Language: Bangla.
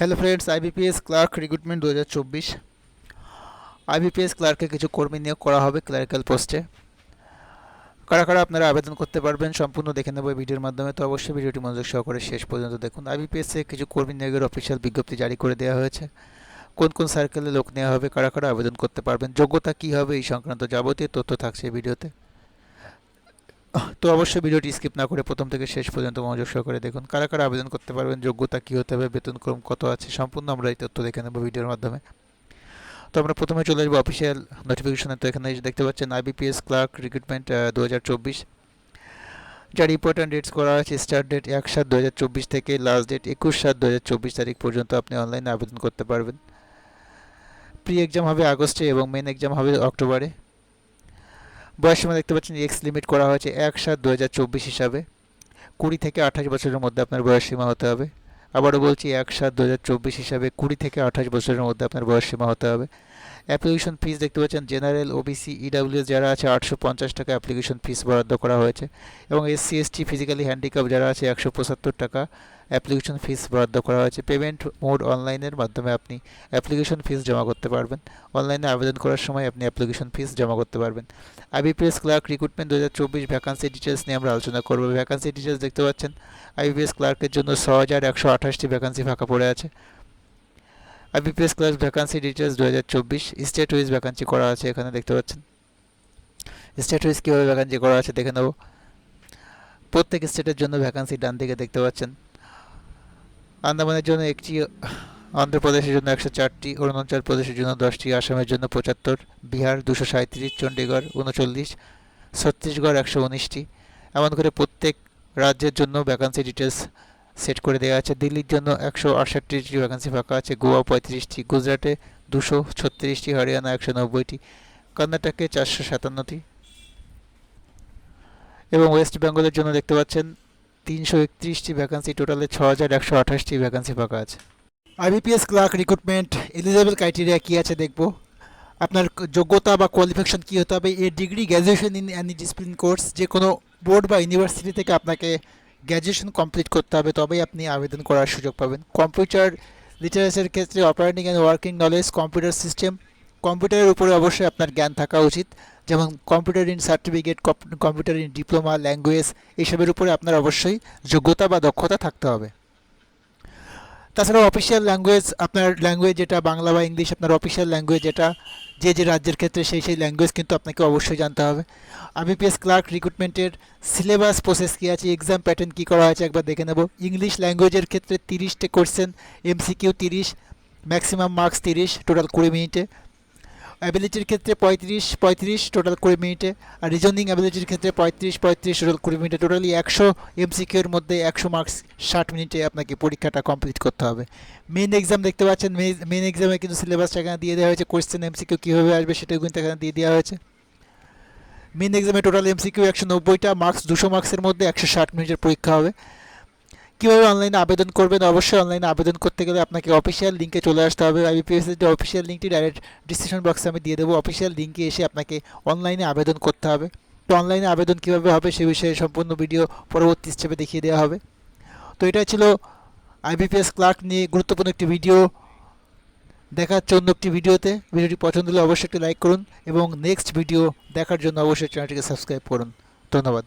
Hello friends IBPS clerk recruitment দু হাজার চব্বিশ। আইবিপিএস ক্লার্কে কিছু কর্মী নিয়োগ করা হবে ক্লারিক্যাল পোস্টে কারা কারা আপনারা আবেদন করতে পারবেন সম্পূর্ণ দেখে নেব ভিডিওর মাধ্যমে। তো অবশ্যই ভিডিওটি মনোযোগ সহকারে শেষ পর্যন্ত দেখুন। আইবিপিএসে কিছু কর্মী নিয়োগের অফিসিয়াল বিজ্ঞপ্তি জারি করে দেওয়া হয়েছে। কোন কোন সার্কেলে লোক নেওয়া হবে, কারা কারা আবেদন করতে পারবেন, যোগ্যতা কী হবে এই সংক্রান্ত যাবতীয় তথ্য থাকছে ভিডিওতে। তো অবশ্যই ভিডিওটি স্কিপ না করে প্রথম থেকে শেষ পর্যন্ত মনোযোগ সহকারে দেখুন। কারা কারা আবেদন করতে পারবেন, যোগ্যতা কী হতে হবে বেতনক্রম কত আছে, সম্পূর্ণ আমরা এই তথ্য দেখে নেব ভিডিওর মাধ্যমে। তো আমরা প্রথমে চলে আসব অফিসিয়াল নোটিফিকেশনে তো এখানে দেখতে পাচ্ছেন আইবিপিএস ক্লার্ক রিক্রুটমেন্ট দু হাজার চব্বিশ। যার ইম্পর্ট্যান্ট ডেটস করা আছে স্টার্ট ডেট এক সাত দু হাজার চব্বিশ থেকে লাস্ট ডেট একুশ সাত দু হাজার চব্বিশ তারিখ পর্যন্ত আপনি অনলাইনে আবেদন করতে পারবেন। প্রি এক্সাম হবে আগস্টে এবং মেন এক্সাম হবে অক্টোবরে। বয়স সীমা দেখতে পাচ্ছেন এক্স লিমিট করা হয়েছে এক সাত দু হাজার চব্বিশ হিসাবে। কুড়ি থেকে আঠাশ বছরের মধ্যে আপনার বয়স সীমা হতে হবে। আবারও বলছি, এক সাত দু হাজার চব্বিশ হিসাবে কুড়ি থেকে আঠাশ বছরের মধ্যে আপনার বয়স সীমা হতে হবে। অ্যাপ্লিকেশন ফিস দেখতে পাচ্ছেন জেনারেল ওবিসি ইডাব্লিউএস যারা আছে আটশো পঞ্চাশ টাকা অ্যাপ্লিকেশন ফিস বরাদ্দ করা হয়েছে এবং এসসি এসটি ফিজিক্যালি হ্যান্ডিক্যাপ যারা আছে একশো পঁচাত্তর টাকা অ্যাপ্লিকেশন ফিস বরাদ্দ করা হয়েছে। পেমেন্ট মোড অনলাইনের মাধ্যমে আপনি অ্যাপ্লিকেশন ফিস জমা করতে পারবেন। অনলাইনে আবেদন করার সময় আপনি অ্যাপ্লিকেশন ফিস জমা করতে পারবেন। আইবিপিএস ক্লার্ক রিক্রুটমেন্ট দু হাজার চব্বিশ ভ্যাকান্সি ডিটেলস নিয়ে আমরা আলোচনা করব। ভ্যাকান্সি ডিটেলস দেখতে পাচ্ছেন। আইবিপিএস ক্লার্কের জন্য ছ হাজার একশো আঠাশটি ভ্যাকান্সি ফাঁকা পড়ে আছে। আইবিপিএস ক্লাস ভ্যাকান্সি ডিটেলস দু হাজার চব্বিশ স্টেট ওয়াইজ ভ্যাকান্সি করা আছে এখানে দেখতে পাচ্ছেন। স্টেট ওয়াইজ কীভাবে ভ্যাকান্সি করা আছে দেখে নেব। প্রত্যেক স্টেটের জন্য ভ্যাকান্সি ডান দিকে দেখতে পাচ্ছেন। আন্দামানের জন্য একটি, অন্ধ্রপ্রদেশের জন্য একশো চারটি, অরুণাচল প্রদেশের জন্য দশটি, আসামের জন্য পঁচাত্তর, বিহার দুশো সাঁত্রিশ চণ্ডীগড় উনচল্লিশ, ছত্তিশগড় একশো উনিশটি। এমন করে প্রত্যেক রাজ্যের জন্য ভ্যাকান্সি ডিটেলস সেট করে দেওয়া আছে। দিল্লির জন্য একশো আটষট্টিটি ভ্যাকান্সি ফাঁকা আছে। গোয়া পঁয়ত্রিশটি, গুজরাটে দুশো ছত্রিশটি, হরিয়ানা একশো নব্বইটি, কর্ণাটকে চারশো সাতান্নটি এবং ওয়েস্ট বেঙ্গলের জন্য দেখতে পাচ্ছেন তিনশো একত্রিশটি ভ্যাকান্সি টোটালে ছ হাজার একশো আঠাশটি ভ্যাকান্সি ফাঁকা আছে। IBPS clerk recruitment eligible criteria কী আছে দেখব? আপনার যোগ্যতা বা কোয়ালিফিকেশন কী হতে হবে? এর degree graduation in any discipline course যে কোনো বোর্ড বা ইউনিভার্সিটি থেকে আপনাকে গ্র্যাজুয়েশন কমপ্লিট করতে হবে, তবেই আপনি আবেদন করার সুযোগ পাবেন। কম্পিউটার লিটারেসির ক্ষেত্রে operating and working knowledge computer system কম্পিউটারের উপরে অবশ্যই আপনার জ্ঞান থাকা উচিত। যেমন computer in certificate computer in diploma language এসবের উপরে আপনার অবশ্যই যোগ্যতা বা দক্ষতা থাকতে হবে। তাছাড়াও অফিসিয়াল ল্যাঙ্গুয়েজ আপনার ল্যাঙ্গুয়েজ যেটা, বাংলা বা ইংলিশ আপনার অফিসিয়াল ল্যাঙ্গুয়েজ যেটা, যে যে রাজ্যের ক্ষেত্রে সেই সেই ল্যাঙ্গুয়েজ কিন্তু আপনাকে অবশ্যই জানতে হবে। আইবিপিএস ক্লার্ক রিক্রুটমেন্টের সিলেবাস প্রসেস কী আছে এক্সাম প্যাটার্ন কী করা হয়েছে একবার দেখে নেব। ইংলিশ ল্যাঙ্গুয়েজের ক্ষেত্রে তিরিশটা কোশ্চেন এমসিকিউ তিরিশ ম্যাক্সিমাম মার্কস তিরিশ টোটাল কুড়ি মিনিটে। অ্যাবিলিটির ক্ষেত্রে পঁয়ত্রিশ পঁয়ত্রিশ টোটাল কুড়ি মিনিটে, আর রিজনিং অ্যাবিলিটির ক্ষেত্রে পঁয়ত্রিশ পঁয়ত্রিশ টোটাল কুড়ি মিনিটে টোটালি একশো এমসিকিউর মধ্যে একশো মার্কস ষাট মিনিটে আপনাকে পরীক্ষাটা কমপ্লিট করতে হবে। মেন এক্সাম দেখতে পাচ্ছেন মেন এক্সামে কিন্তু সিলেবাসটা এখানে দিয়ে দেওয়া হয়েছে কোয়েশ্চেন এমসিকিউ কীভাবে আসবে সেটাও কিন্তু এখানে দিয়ে দেওয়া হয়েছে। মেন এক্সামে টোটাল এমসিকিউ একশো নব্বইটা মার্কস দুশো মার্কসের মধ্যে একশো ষাট মিনিটের পরীক্ষা হবে। কীভাবে অনলাইনে আবেদন করবেন? অবশ্যই অনলাইনে আবেদন করতে গেলে আপনাকে অফিসিয়াল লিঙ্কে চলে আসতে হবে। আইবিপিএসের যে অফিসিয়াল লিঙ্কটি ডাইরেক্ট ডিসক্রিপশন বক্সে আমি দিয়ে দেবো। অফিসিয়াল লিঙ্কে এসে আপনাকে অনলাইনে আবেদন করতে হবে। তো অনলাইনে আবেদন কীভাবে হবে সে বিষয়ে সম্পূর্ণ ভিডিও পরবর্তী স্টেপে দেখিয়ে দেওয়া হবে। তো এটা ছিল আইবিপিএস ক্লার্ক নিয়ে গুরুত্বপূর্ণ একটি ভিডিও দেখার জন্য একটি ভিডিওতে ভিডিওটি পছন্দ হলে অবশ্যই একটি লাইক করুন এবং নেক্সট ভিডিও দেখার জন্য অবশ্যই চ্যানেলটিকে সাবস্ক্রাইব করুন। ধন্যবাদ।